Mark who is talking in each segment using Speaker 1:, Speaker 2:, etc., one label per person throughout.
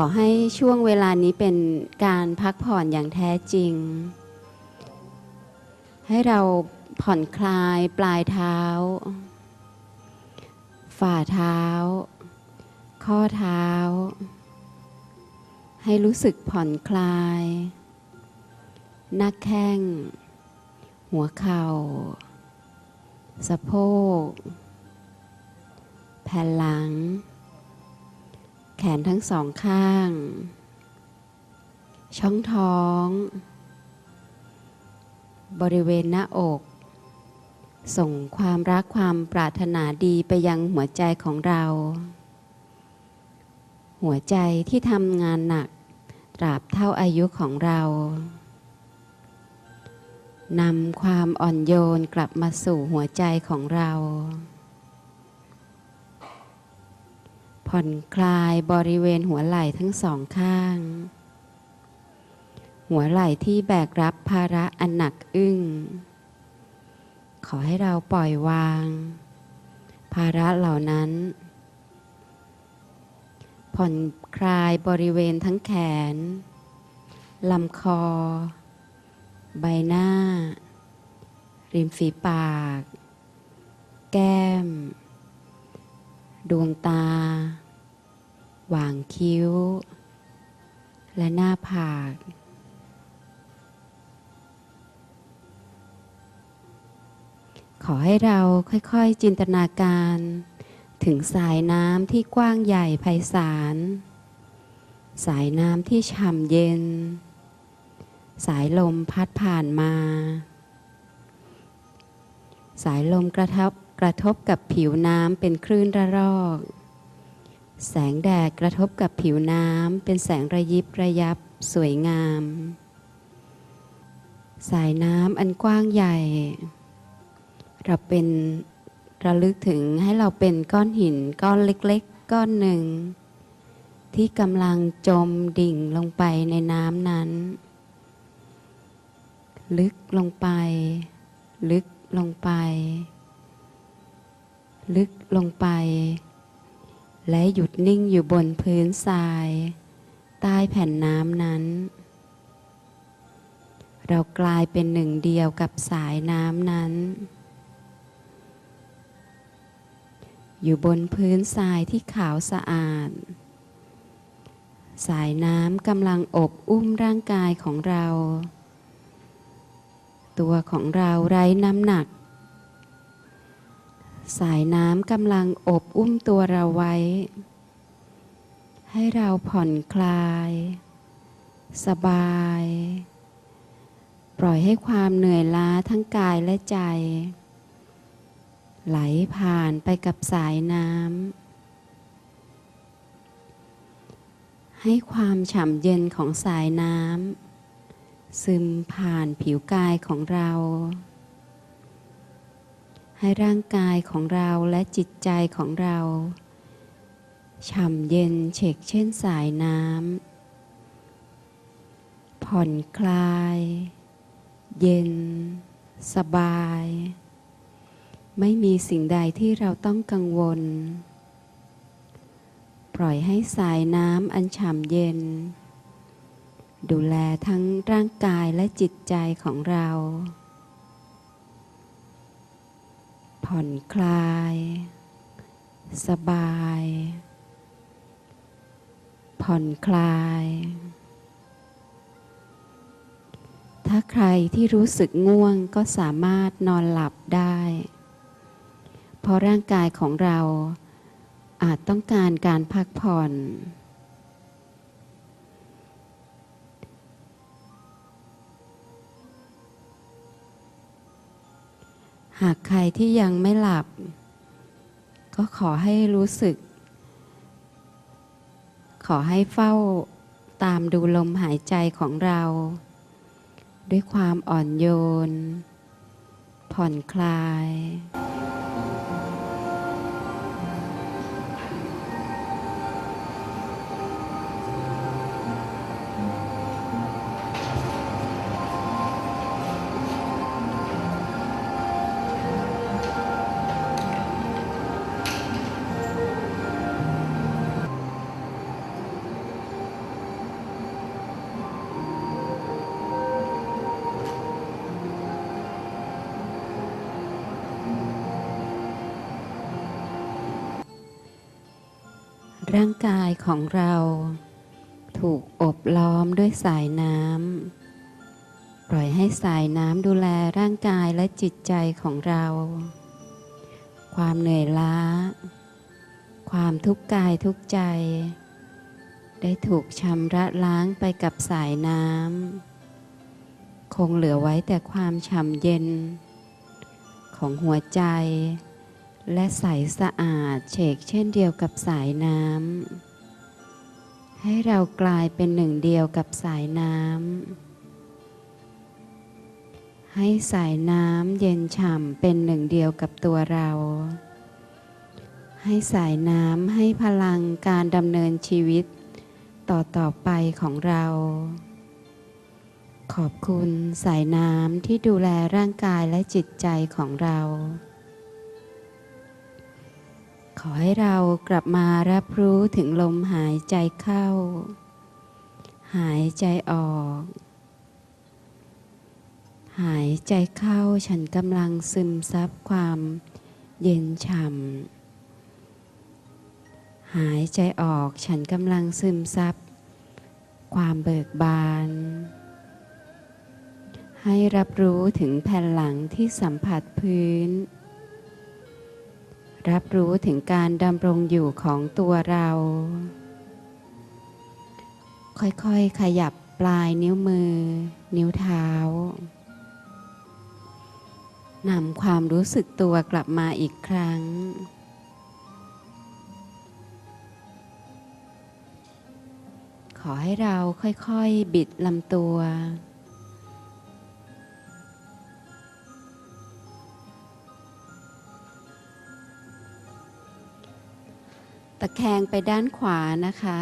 Speaker 1: ขอให้ช่วงเวลานี้เป็นการพักผ่อนอย่างแท้จริง ให้เราผ่อนคลายปลายเท้า ฝ่าเท้า ข้อเท้า ให้รู้สึกผ่อนคลาย หน้าแข้ง หัวเข่า สะโพก แผ่นหลัง แขนทั้งสองข้าง ช่องท้อง บริเวณหน้าอก ส่งความรักความปรารถนาดีไปยังหัวใจของเรา หัวใจที่ทำงานหนัก ตราบเท่าอายุของเรานำความอ่อนโยนกลับมาสู่หัวใจของเรา ผ่อนคลายบริเวณหัวไหล่ทั้งสองข้าง หัวไหล่ที่แบกรับภาระอันหนักอึ้ง ขอให้เราปล่อยวาง ภาระเหล่านั้น ผ่อนคลายบริเวณทั้งแขนลำคอ ใบหน้า ริมฝีปาก แก้ม ดวงตา หว่างคิ้ว และหน้าผาก ขอให้เราค่อยๆจินตนาการ ถึงสายน้ำที่กว้างใหญ่ไพศาล สายน้ำที่ฉ่ำเย็น สายลมพัดผ่านมา สายลมกระทบ กระทบกับผิวน้ำเป็นคลื่นระรอก แสงแดดกระทบกับผิวน้ำเป็นแสงระยิบระยับสวยงาม สายน้ำอันกว้างใหญ่ เราเป็นระลึกถึงให้เราเป็นก้อนหินก้อนเล็กๆ ก้อนหนึ่ง ที่กำลังจมดิ่งลงไปในน้ำนั้น ลึกลงไป ลึกลงไป ลึกลงไป และหยุดนิ่งอยู่บนพื้นทราย ใต้แผ่นน้ำนั้น เรากลายเป็นหนึ่งเดียวกับสายน้ำนั้น อยู่บนพื้นทรายที่ขาวสะอาด สายน้ำกำลังอบอุ้มร่างกายของเรา ตัวของเราไร้น้ำหนัก สายน้ำกำลังอบอุ้มตัวเราไว้ ให้เราผ่อนคลาย สบาย ปล่อยให้ความเหนื่อยล้าทั้งกายและใจ ไหลผ่านไปกับสายน้ำ ให้ความฉ่ำเย็นของสายน้ำซึมผ่านผิวกายของเรา ให้ร่างกายของเราและจิตใจของเราฉ่ำเย็นเฉกเช่นสายน้ำ ผ่อนคลาย เย็น สบาย ไม่มีสิ่งใดที่เราต้องกังวล ปล่อยให้สายน้ำอันฉ่ำเย็น ดูแลทั้งร่างกายและจิตใจของเรา ผ่อนคลาย สบาย ผ่อนคลาย ถ้าใครที่รู้สึกง่วงก็สามารถนอนหลับได้ เพราะร่างกายของเราอาจต้องการการพักผ่อน หากใครที่ยังไม่หลับ ก็ขอให้รู้สึก ขอให้เฝ้าตามดูลมหายใจของเรา ด้วยความอ่อนโยน ผ่อนคลาย ร่างกายของเรา ถูกอบล้อมด้วยสายน้ำ ปล่อยให้สายน้ำดูแลร่างกายและจิตใจของเรา ความเหนื่อยล้า ความทุกข์กายทุกข์ใจ ได้ถูกชำระล้างไปกับสายน้ำ คงเหลือไว้แต่ความฉ่ำเย็น ของหัวใจ และใสสะอาดเฉกเช่นเดียวกับสายน้ำ ให้เรากลายเป็นหนึ่งเดียวกับสายน้ำ ให้สายน้ำเย็นฉ่ำเป็นหนึ่งเดียวกับตัวเรา ให้สายน้ำให้พลังการดำเนินชีวิตต่อต่อไปของเรา ขอบคุณสายน้ำที่ดูแลร่างกายและจิตใจของเรา ขอให้เรากลับมารับรู้ถึงลมหายใจเข้า หายใจออก หายใจเข้าฉันกำลังซึมซับความเย็นฉ่ำ หายใจออกฉันกำลังซึมซับความเบิกบาน ให้รับรู้ถึงแผ่นหลังที่สัมผัสพื้น รับรู้ถึงการดำรงอยู่ของตัวเรา ค่อยๆ ขยับปลายนิ้วมือ นิ้วเท้านำความรู้สึกตัวกลับมาอีกครั้ง ขอให้เราค่อยๆ บิดลำตัว ตะแคงไปด้านขวานะคะ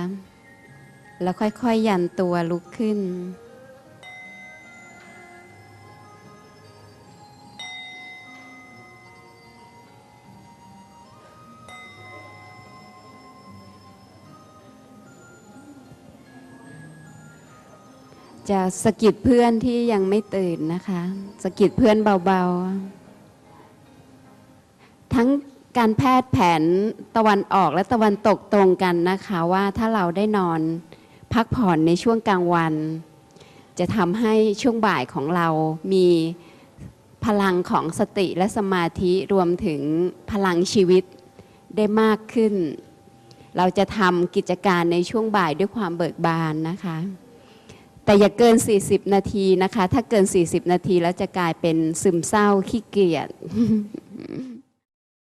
Speaker 1: แล้วค่อยๆยันตัวลุกขึ้น จะสะกิดเพื่อนที่ยังไม่ตื่นนะคะ สะกิดเพื่อนเบาๆ ทั้ง การแพทย์แผนตะวันออกและตะวันตกตรงกันนะคะว่าถ้าเราได้นอนพักผ่อนในช่วงกลางวัน จะทำให้ช่วงบ่ายของเรามีพลังของสติและสมาธิรวมถึงพลังชีวิตได้มากขึ้น เราจะทำกิจการในช่วงบ่ายด้วยความเบิกบานนะคะ แต่อย่าเกิน 40 นาทีนะคะ ถ้าเกิน 40 นาทีแล้วจะกลายเป็นซึมเศร้าขี้เกียจ